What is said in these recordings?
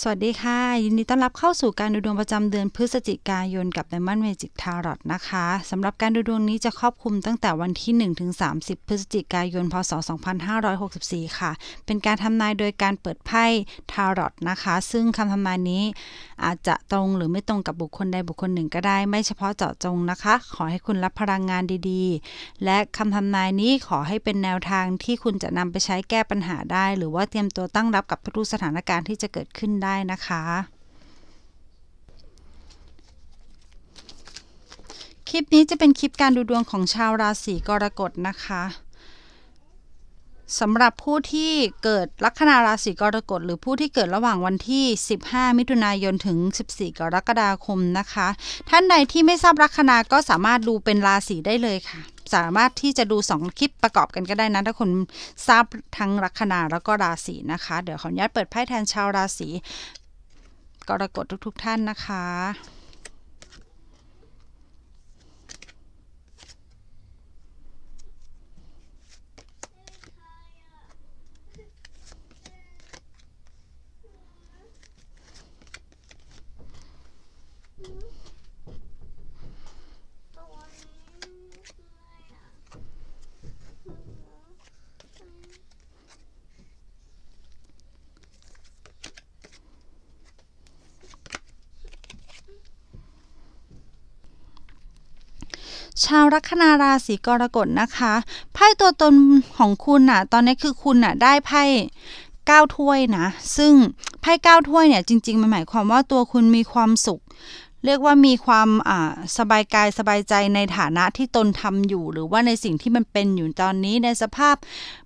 สวัสดีค่ะ ยินดีต้อนรับเข้าสู่การดูดวงประจำเดือนพฤศจิกายนกับ Diamond Magic Tarot นะคะสำหรับการดูดวงนี้จะครอบคลุมตั้งแต่วันที่ 1 ถึง 30 พฤศจิกายน พศ 2564 ค่ะ เป็นการทำนายโดยการเปิดไพ่ Tarot นะคะ ซึ่งคำทำนายนี้อาจจะตรงหรือไม่ตรงกับบุคคลใดบุคคลหนึ่งก็ได้ ไม่เฉพาะเจาะจงนะคะ ขอให้คุณรับพลังงานดีๆ และคำทำนายนี้ขอให้เป็นแนวทางที่คุณจะนำไปใช้แก้ปัญหาได้ หรือว่าเตรียมตัวตั้งรับกับทุกสถานการณ์ที่จะเกิดขึ้นได้นะคะ คลิปนี้จะเป็นคลิปการดูดวงของชาวราศีกรกฎนะคะ สำหรับผู้ที่เกิดลัคนาราศีกรกฎหรือผู้ที่เกิดระหว่างวันที่ 15 มิถุนายนถึง 14 กรกฎาคมนะคะ ท่านใดที่ไม่ทราบลัคนาก็สามารถดูเป็นราศีได้เลยค่ะ สามารถที่จะดู 2 คลิปประกอบกันก็ได้นะถ้าคนทราบทั้งลัคนาแล้วก็ราศีนะคะ เดี๋ยวขออนุญาตเปิดไพ่แทนชาวราศีกรกฎทุกๆ ท่านนะคะ ชาวลัคนาราศีกรกฎนะคะไพ่ตัวตนของคุณน่ะ ตอนนี้คือคุณน่ะได้ไพ่เก้าถ้วยนะ ซึ่งไพ่เก้าถ้วยเนี่ยจริง ๆ มันหมายความว่าตัวคุณมีความสุข เรียกว่ามีความสบายกายสบายใจในฐานะที่ตนทำอยู่ หรือว่าในสิ่งที่มันเป็นอยู่ตอนนี้ในสภาพ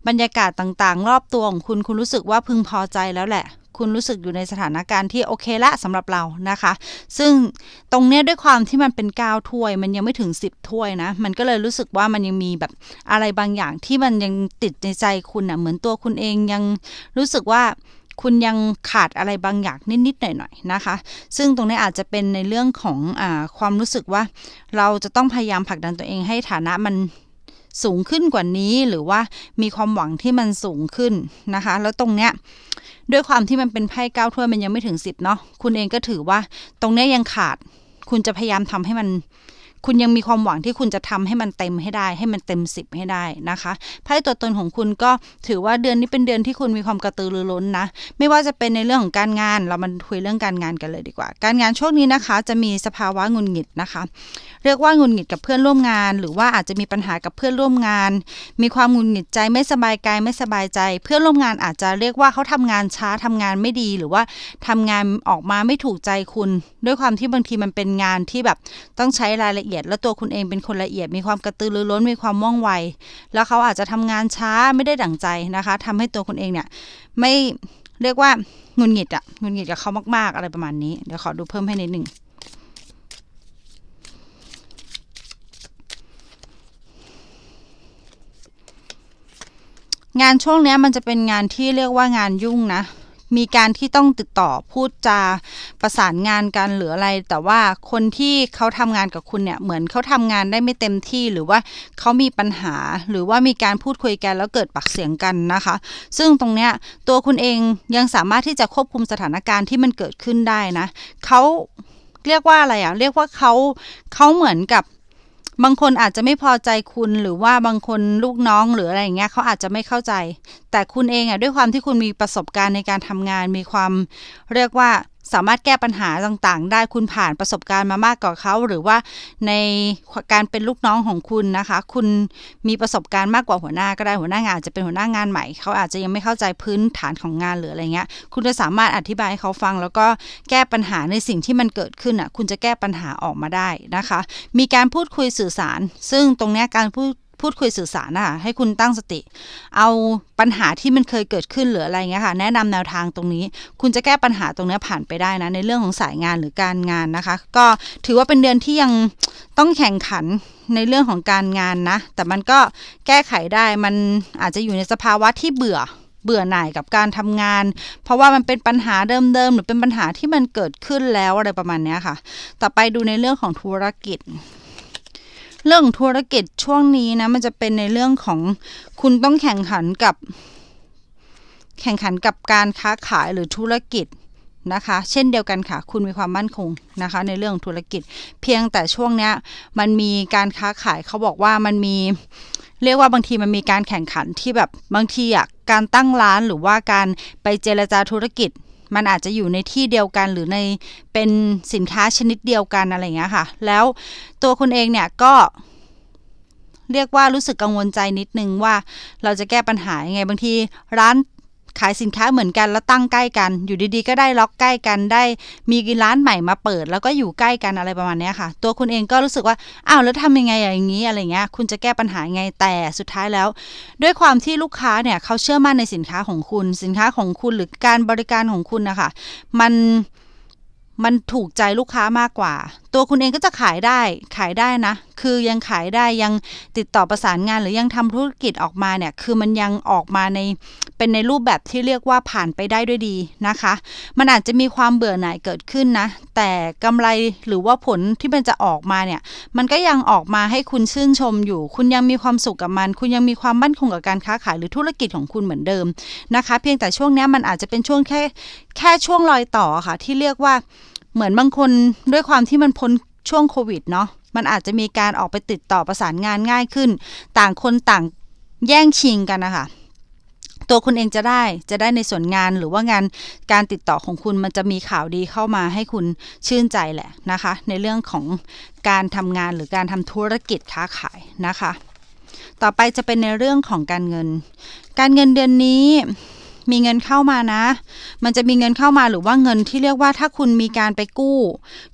บรรยากาศต่างๆ รอบตัวของคุณคุณรู้สึกว่าพึงพอใจแล้วแหละ คุณรู้สึกอยู่ในสถานการณ์ที่โอเคละสำหรับเรานะคะ ซึ่งตรงเนี้ยด้วยความที่มันเป็นก้าวถ้วย มันยังไม่ถึง 10ถ้วยนะ มันก็เลยรู้สึกว่ามันยังมีแบบอะไรบางอย่างที่มันยังติดในใจคุณอะเหมือนตัวคุณเองยังรู้สึกว่าคุณยังขาดอะไรบางอย่างนิดๆหน่อยๆนะคะ ซึ่งตรงนี้อาจจะเป็นในเรื่องของอความรู้สึกว่า เราจะต้องพยายามผลักดันตัวเองให้ฐานะมัน สูงขึ้นกว่านี้หรือว่ามีความหวังที่มันสูงขึ้นนะคะ แล้วตรงเนี้ยด้วยความที่มันเป็นไพ่เก้าถ้วยมันยังไม่ถึงสิบเนาะคุณเองก็ถือว่าตรงเนี้ยยังขาด คุณจะพยายามทำให้มัน คุณยังมีความหวังที่คุณจะทำให้มันเต็มให้ได้ ให้มันเต็มสิบให้ได้นะคะไพ่ตัวตนของคุณก็ถือว่าเดือนนี้เป็นเดือนที่คุณมีความกระตือรือร้นนะ ไม่ว่าจะเป็นในเรื่องของการงาน เรามาคุยเรื่องการงานกันเลยดีกว่า การงานช่วงนี้นะคะ จะมีสภาวะงุนหงิดนะคะ เรียกว่างุนหงิดกับเพื่อนร่วมงาน หรือว่าอาจจะมีปัญหากับเพื่อนร่วมงาน มีความงุนหงิดใจไม่สบายกายไม่สบายใจ เพื่อนร่วมงานอาจจะเรียกว่าเขาทำงานช้าทำงานไม่ดีหรือว่าทำงานออกมาไม่ถูกใจคุณ ด้วยความที่บางทีมันเป็นงานที่แบบต้องใช้รายละเอียดแล้วตัวคุณเองเป็นคนละเอียด มีความกระตือรือร้นมีความว่องไว แล้วเขาอาจจะทำงานช้าไม่ได้ดั่งใจนะคะทำให้ตัวคุณเองเนี่ยไม่เรียกว่าหงุนหงิดอะหงุนหงิดกับเขามาก ๆ อะไรประมาณนี้ เดี๋ยวขอดูเพิ่มให้นิดหนึ่งงานช่วงนี้มันจะเป็นงานที่เรียกว่างานยุ่งนะ มีการที่ต้องติดต่อพูดจาประสานงานกันหรืออะไร แต่ว่าคนที่เขาทำงานกับคุณเนี่ยเหมือนเขาทำงานได้ไม่เต็มที่หรือว่าเขามีปัญหาหรือว่ามีการพูดคุยกันแล้วเกิดปากเสียงกันนะคะ ซึ่งตรงเนี้ยตัวคุณเองยังสามารถที่จะควบคุมสถานการณ์ที่มันเกิดขึ้นได้นะเขาเรียกว่าอะไรอะเรียกว่าเขาเขาเหมือนกับ บางคนอาจจะไม่พอใจคุณหรือว่าบางคนลูกน้องหรืออะไรอย่างเงี้ยเขาอาจจะไม่เข้าใจ แต่คุณเองอะด้วยความที่คุณมีประสบการณ์ในการทำงาน มีความเรียกว่า สามารถแก้ปัญหาต่างๆ ได้คุณผ่านประสบการณ์มามากกว่าเขา หรือว่าในการเป็นลูกน้องของคุณนะคะ คุณมีประสบการณ์มากกว่าหัวหน้าก็ได้หัวหน้างานอาจจะเป็นหัวหน้างานใหม่เขาอาจจะยังไม่เข้าใจพื้นฐานของงานหรืออะไรเงี้ย คุณจะสามารถอธิบายให้เขาฟัง แล้วก็แก้ปัญหาในสิ่งที่มันเกิดขึ้นอะคุณจะแก้ปัญหาออกมาได้นะคะ มีการพูดคุยสื่อสาร ซึ่งตรงนี้การพูด พูดคุยสื่อสารนะคะให้คุณตั้งสติ เอาปัญหาที่มันเคยเกิดขึ้นหรืออะไรเงี้ยค่ะ แนะนำแนวทางตรงนี้ คุณจะแก้ปัญหาตรงนี้ผ่านไปได้นะ ในเรื่องของสายงานหรือการงานนะคะ ก็ถือว่าเป็นเดือนที่ยังต้องแข่งขันในเรื่องของการงานนะ แต่มันก็แก้ไขได้มันอาจจะอยู่ในสภาวะที่เบื่อเบื่อหน่ายกับการทำงาน เพราะว่ามันเป็นปัญหาเดิมๆหรือเป็นปัญหาที่มันเกิดขึ้นแล้วอะไรประมาณนี้ค่ะ ต่อไปดูในเรื่องของธุรกิจ เรื่องธุรกิจช่วงนี้นะมันจะเป็นในเรื่องของคุณต้องแข่งขันกับ แข่งขันกับการค้าขายหรือธุรกิจนะคะ เช่นเดียวกันค่ะ คุณมีความมั่นคงนะคะ ในเรื่องธุรกิจ เพียงแต่ช่วงเนี้ยมันมีการค้าขายเขาบอกว่ามันมี เรียกว่าบางทีมันมีการแข่งขันที่แบบบางทีอะการตั้งร้านหรือว่าการไปเจรจาธุรกิจ มันอาจจะอยู่ในที่เดียวกันหรือในเป็นสินค้าชนิดเดียวกันอะไรเงี้ยค่ะ แล้วตัวคุณเองเนี่ยก็เรียกว่ารู้สึกกังวลใจนิดนึงว่าเราจะแก้ปัญหายังไงบางทีร้าน ขายสินค้าเหมือนกันแล้วตั้งใกล้กัน อยู่ดีๆ ก็ได้ล็อกใกล้กันได้ มีร้านใหม่มาเปิด แล้วก็อยู่ใกล้กันอะไรประมาณนี้ค่ะ ตัวคุณเองก็รู้สึกว่าอ้าวแล้วทำยังไงอย่างนี้อะไรเงี้ยคุณจะแก้ปัญหายังไงแต่สุดท้ายแล้ว ด้วยความที่ลูกค้าเนี่ยเขาเชื่อมั่นในสินค้าของคุณ สินค้าของคุณหรือการบริการของคุณนะคะมันมันถูกใจลูกค้ามากกว่า ตัวคุณเองก็จะขายได้ขายได้นะ คือยังขายได้ยังติดต่อประสานงาน หรือยังทำธุรกิจออกมาเนี่ย คือมันยังออกมาในเป็นในรูปแบบที่เรียกว่าผ่านไปได้ด้วยดีนะคะ มันอาจจะมีความเบื่อหน่ายเกิดขึ้นนะ แต่กำไรหรือว่าผลที่มันจะออกมาเนี่ย มันก็ยังออกมาให้คุณชื่นชมอยู่ คุณยังมีความสุขกับมัน คุณยังมีความมั่นคงกับการค้าขายหรือธุรกิจของคุณเหมือนเดิมนะคะ เพียงแต่ช่วงนี้มันอาจจะเป็นช่วงแค่แค่ช่วงรอยต่อค่ะ ที่เรียกว่า เหมือนบางคนด้วยความที่มันพ้นช่วงโควิดเนาะมันอาจจะมีการออกไปติดต่อประสานงานง่ายขึ้น ต่างคนต่างแย่งชิงกันนะคะตัวคุณเองจะได้จะได้ในส่วนงานหรือว่างานการติดต่อของคุณมันจะมีข่าวดีเข้ามาให้คุณชื่นใจแหละนะคะ ในเรื่องของการทำงานหรือการทำธุรกิจค้าขายนะคะ ต่อไปจะเป็นในเรื่องของการเงิน การเงินเดือนนี้ มีเงินเข้ามานะ มันจะมีเงินเข้ามาหรือว่าเงินที่เรียกว่าถ้าคุณมีการไปกู้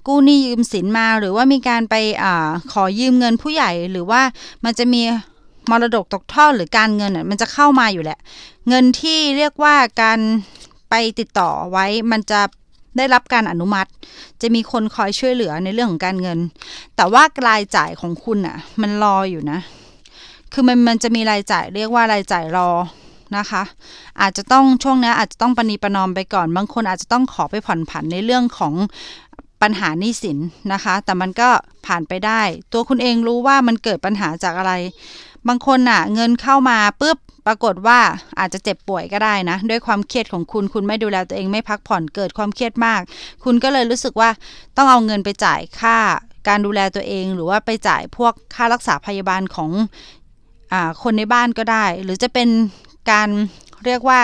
กู้หนี้ยืมสินมาหรือว่ามีการไปอขอยืมเงินผู้ใหญ่หรือว่ามันจะมีมรดกตกทอดหรือการเงินอะมันจะเข้ามาอยู่แหละ เงินที่เรียกว่าการไปติดต่อไว้มันจะได้รับการอนุมัติ จะมีคนคอยช่วยเหลือในเรื่องของการเงิน แต่ว่ารายจ่ายของคุณอะ มันรออยู่นะ คือมันมันจะมีรายจ่ายเรียกว่ารายจ่ายรอ นะคะ อาจจะต้องช่วงนี้อาจจะต้องปณีประนอมไปก่อน บางคนอาจจะต้องขอไปผ่อนผันในเรื่องของปัญหาหนี้สินนะคะ แต่มันก็ผ่านไปได้ ตัวคุณเองรู้ว่ามันเกิดปัญหาจากอะไร บางคนน่ะ เงินเข้ามาปุ๊บปรากฏว่าอาจจะเจ็บป่วยก็ได้นะ ด้วยความเครียดของคุณคุณไม่ดูแลตัวเองไม่พักผ่อนเกิดความเครียดมาก คุณก็เลยรู้สึกว่าต้องเอาเงินไปจ่ายค่าการดูแลตัวเอง หรือว่าไปจ่ายพวกค่ารักษาพยาบาลของอคนในบ้านก็ได้ หรือจะเป็น การเรียกว่า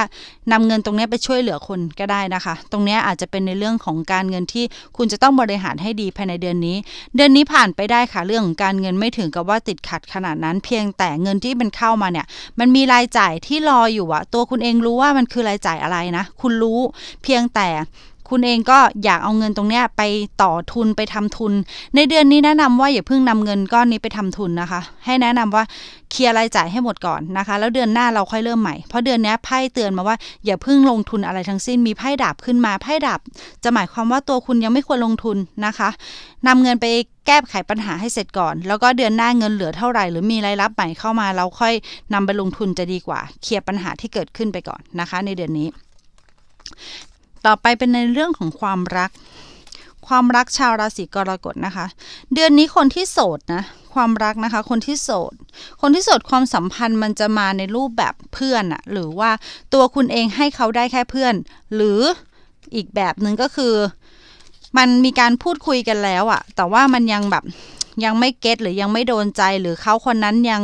นำเงินตรงนี้ไปช่วยเหลือคนก็ได้นะคะ ตรงนี้อาจจะเป็นในเรื่องของการเงินที่คุณจะต้องบริหารให้ดีภายในเดือนนี้ เดือนนี้ผ่านไปได้ค่ะเรื่องของการเงินไม่ถึงกับว่าติดขัดขนาดนั้น เพียงแต่เงินที่มันเข้ามาเนี่ย มันมีรายจ่ายที่รออยู่อะตัวคุณเองรู้ว่ามันคือรายจ่ายอะไรนะ คุณรู้เพียงแต่ คุณเองก็อยากเอาเงินตรงนี้ไปต่อทุนไปทำทุน ในเดือนนี้แนะนำว่าอย่าเพิ่งนำเงินก้อนนี้ไปทำทุนนะคะ ให้แนะนำว่าเคลียร์รายจ่ายให้หมดก่อนนะคะ แล้วเดือนหน้าเราค่อยเริ่มใหม่ เพราะเดือนนี้ไพ่เตือนมาว่าอย่าเพิ่งลงทุนอะไรทั้งสิ้นมีไพ่ดาบขึ้นมาไพ่ดาบจะหมายความว่าตัวคุณยังไม่ควรลงทุนนะคะนำเงินไปแก้ไขปัญหาให้เสร็จก่อน แล้วก็เดือนหน้าเงินเหลือเท่าไหร่ หรือมีรายรับใหม่เข้ามาเราค่อยนำไปลงทุนจะดีกว่า เคลียร์ปัญหาที่เกิดขึ้นไปก่อนนะคะ ในเดือนนี้ ต่อไปเป็นในเรื่องของความรัก ความรักชาวราศีกรกฎนะคะ เดือนนี้คนที่โสดนะความรักนะคะ คนที่โสด คนที่โสดความสัมพันธ์มันจะมาในรูปแบบเพื่อนอะหรือว่าตัวคุณเองให้เขาได้แค่เพื่อน หรืออีกแบบหนึ่งก็คือ มันมีการพูดคุยกันแล้วอะแต่ว่ามันยังแบบยังไม่เก็ตหรือยังไม่โดนใจหรือเขาคนนั้นยัง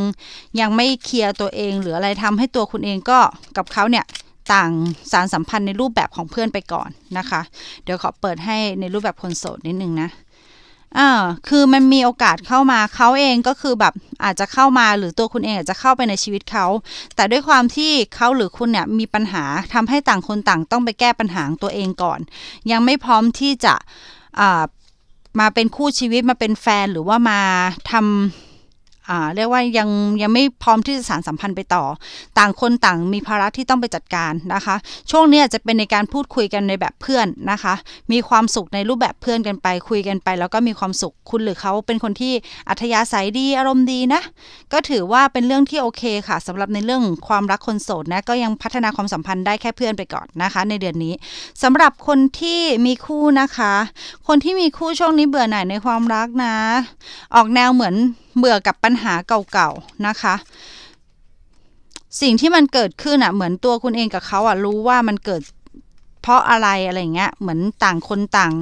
ยังไม่เคลียร์ตัวเอง หรืออะไรทำให้ตัวคุณเองก็กับเขาเนี่ย ต่างสารสัมพันธ์ในรูปแบบของเพื่อนไปก่อนนะคะ เดี๋ยวขอเปิดให้ในรูปแบบคนโสดนิดนึงนะอ่าคือมันมีโอกาสเข้ามาเขาเองก็คือแบบอาจจะเข้ามาหรือตัวคุณเองอาจจะเข้าไปในชีวิตเขา แต่ด้วยความที่เขาหรือคุณเนี่ยมีปัญหาทำให้ต่างคนต่างต้องไปแก้ปัญหาตัวเองก่อน ยังไม่พร้อมที่จะอ่ามาเป็นคู่ชีวิตมาเป็นแฟนหรือว่ามาทำ เรียกว่ายังยังไม่พร้อมที่จะสารสัมพันธ์ไปต่อ ต่างคนต่างมีภาระที่ต้องไปจัดการนะคะ ช่วงนี้จะเป็นในการพูดคุยกันในแบบเพื่อนนะคะ มีความสุขในรูปแบบเพื่อนกันไป คุยกันไป แล้วก็มีความสุขคุณหรือเขาเป็นคนที่อัธยาศัยดีอารมณ์ดีนะ ก็ถือว่าเป็นเรื่องที่โอเคค่ะสำหรับในเรื่องความรักคนโสดนะก็ยังพัฒนาความสัมพันธ์ได้แค่เพื่อนไปก่อนนะคะ ในเดือนนี้สำหรับคนที่มีคู่นะคะ คนที่มีคู่ช่วงนี้เบื่อหน่ายในความรักนะ ออกแนวเหมือน เบื่อกับปัญหาเก่าๆนะคะ สิ่งที่มันเกิดขึ้นอะเหมือนตัวคุณเองกับเขาอะรู้ว่ามันเกิดเพราะอะไรอะไรเงี้ยเหมือนต่างคนต่าง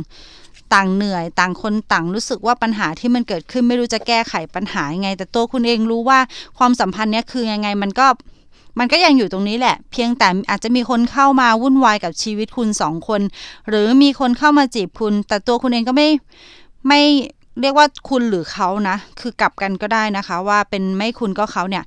ต่างเหนื่อยต่างคนต่างรู้สึกว่าปัญหาที่มันเกิดขึ้นไม่รู้จะแก้ไขปัญหายังไง แต่ตัวคุณเองรู้ว่าความสัมพันธ์เนี้ยคือยังไงมันก็มันก็ยังอยู่ตรงนี้แหละ เพียงแต่อาจจะมีคนเข้ามาวุ่นวายกับชีวิตคุณสองคน หรือมีคนเข้ามาจีบคุณ แต่ตัวคุณเองก็ไม่ไม่ เรียกว่าคุณหรือเขานะ คือกลับกันก็ได้นะคะ ว่าเป็นไม่คุณก็เขาเนี่ย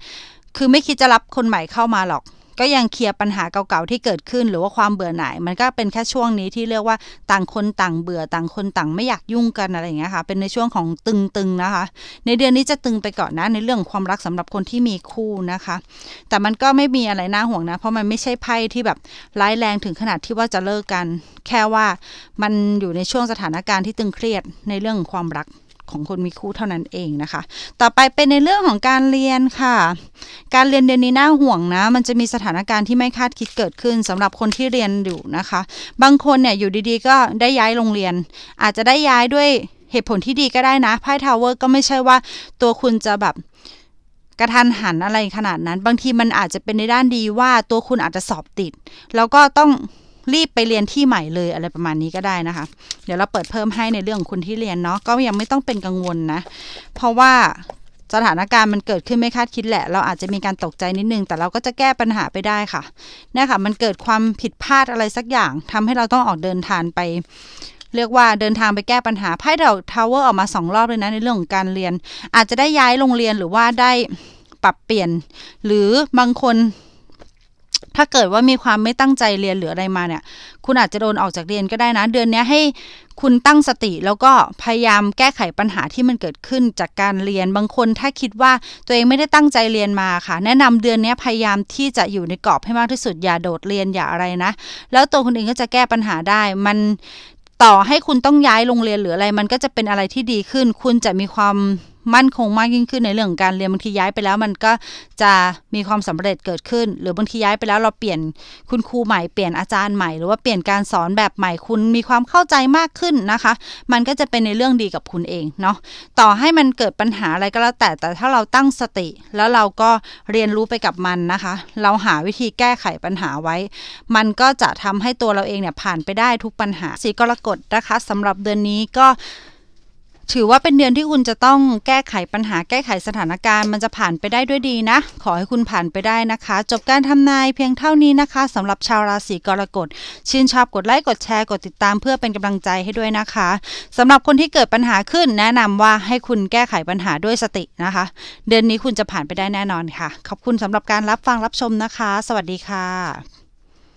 คือไม่คิดจะรับคนใหม่เข้ามาหรอก ก็ยังเคลียร์ปัญหาเก่าๆที่เกิดขึ้น หรือว่าความเบื่อหน่ายมันก็เป็นแค่ช่วงนี้ที่เรียกว่าต่างคนต่างเบื่อต่างคนต่างไม่อยากยุ่งกันอะไรอย่างเงี้ยค่ะ เป็นในช่วงของตึงๆนะคะ ในเดือนนี้จะตึงไปก่อนนะในเรื่องความรักสำหรับคนที่มีคู่นะคะ แต่มันก็ไม่มีอะไรน่าห่วงนะ เพราะมันไม่ใช่ไพ่ที่แบบร้ายแรงถึงขนาดที่ว่าจะเลิกกัน แค่ว่ามันอยู่ในช่วงสถานการณ์ที่ตึงเครียดในเรื่องความรัก ของคนมีคู่เท่านั้นเองนะคะ ต่อไปเป็นในเรื่องของการเรียนค่ะ การเรียนเดือนนี้น่าห่วงนะ มันจะมีสถานการณ์ที่ไม่คาดคิดเกิดขึ้นสำหรับคนที่เรียนอยู่นะคะ บางคนเนี่ยอยู่ดีๆ ก็ได้ย้ายโรงเรียน อาจจะได้ย้ายด้วยเหตุผลที่ดีก็ได้นะไพ่ทาวเวอร์ก็ไม่ใช่ว่าตัวคุณจะแบบกระทันหันอะไรขนาดนั้น บางทีมันอาจจะเป็นในด้านดีว่าตัวคุณอาจจะสอบติด แล้วก็ต้อง รีบไปเรียนที่ใหม่เลยอะไรประมาณนี้ก็ได้นะคะ เดี๋ยวเราเปิดเพิ่มให้ในเรื่องคุณที่เรียนเนาะก็ยังไม่ต้องเป็นกังวลนะ เพราะว่าสถานการณ์มันเกิดขึ้นไม่คาดคิดแหละ เราอาจจะมีการตกใจนิดนึง แต่เราก็จะแก้ปัญหาไปได้ค่ะเนี่ยค่ะ มันเกิดความผิดพลาดอะไรสักอย่างทำให้เราต้องออกเดินทางไป เรียกว่าเดินทางไปแก้ปัญหาไพ่เดาทาวเวอร์ออกมาสองรอบเลยนะในเรื่องของการเรียน อาจจะได้ย้ายโรงเรียนหรือว่าได้ปรับเปลี่ยน หรือบางคน ถ้าเกิดว่ามีความไม่ตั้งใจเรียนหรืออะไรมาเนี่ย คุณอาจจะโดนออกจากเรียนก็ได้นะ เดือนนี้ให้คุณตั้งสติแล้วก็พยายามแก้ไขปัญหาที่มันเกิดขึ้นจากการเรียนบางคนถ้าคิดว่าตัวเองไม่ได้ตั้งใจเรียนมาค่ะ แนะนำเดือนนี้พยายามที่จะอยู่ในกรอบให้มากที่สุดอย่าโดดเรียนอย่าอะไรนะ แล้วตัวคุณเองก็จะแก้ปัญหาได้มันต่อให้คุณต้องย้ายโรงเรียนหรืออะไร มันก็จะเป็นอะไรที่ดีขึ้น คุณจะมีความ มั่นคงมากยิ่งขึ้นในเรื่องของการเรียนบางทีย้ายไปแล้วมันก็จะมีความสำเร็จเกิดขึ้น หรือบางทีย้ายไปแล้วเราเปลี่ยนคุณครูใหม่เปลี่ยนอาจารย์ใหม่หรือว่าเปลี่ยนการสอนแบบใหม่คุณมีความเข้าใจมากขึ้นนะคะ มันก็จะเป็นในเรื่องดีกับคุณเองเนาะต่อให้มันเกิดปัญหาอะไรก็แล้วแต่แต่ถ้าเราตั้งสติ แล้วเราก็เรียนรู้ไปกับมันนะคะ เราหาวิธีแก้ไขปัญหาไว้ มันก็จะทำให้ตัวเราเองเนี่ยผ่านไปได้ทุกปัญหาสีกรกฎนะคะสำหรับเดือนนี้ก็ ถือว่าเป็นเดือนที่คุณจะต้องแก้ไขปัญหาแก้ไขสถานการณ์มันจะผ่านไปได้ด้วยดีนะ ขอให้คุณผ่านไปได้นะคะ จบการทำนายเพียงเท่านี้นะคะสำหรับชาวราศีกรกฎชื่นชอบกดไลค์กดแชร์กดติดตามเพื่อเป็นกำลังใจให้ด้วยนะคะสำหรับคนที่เกิดปัญหาขึ้น แนะนำว่าให้คุณแก้ไขปัญหาด้วยสตินะคะ เดือนนี้คุณจะผ่านไปได้แน่นอนค่ะ ขอบคุณสำหรับการรับฟังรับชมนะคะ สวัสดีค่ะ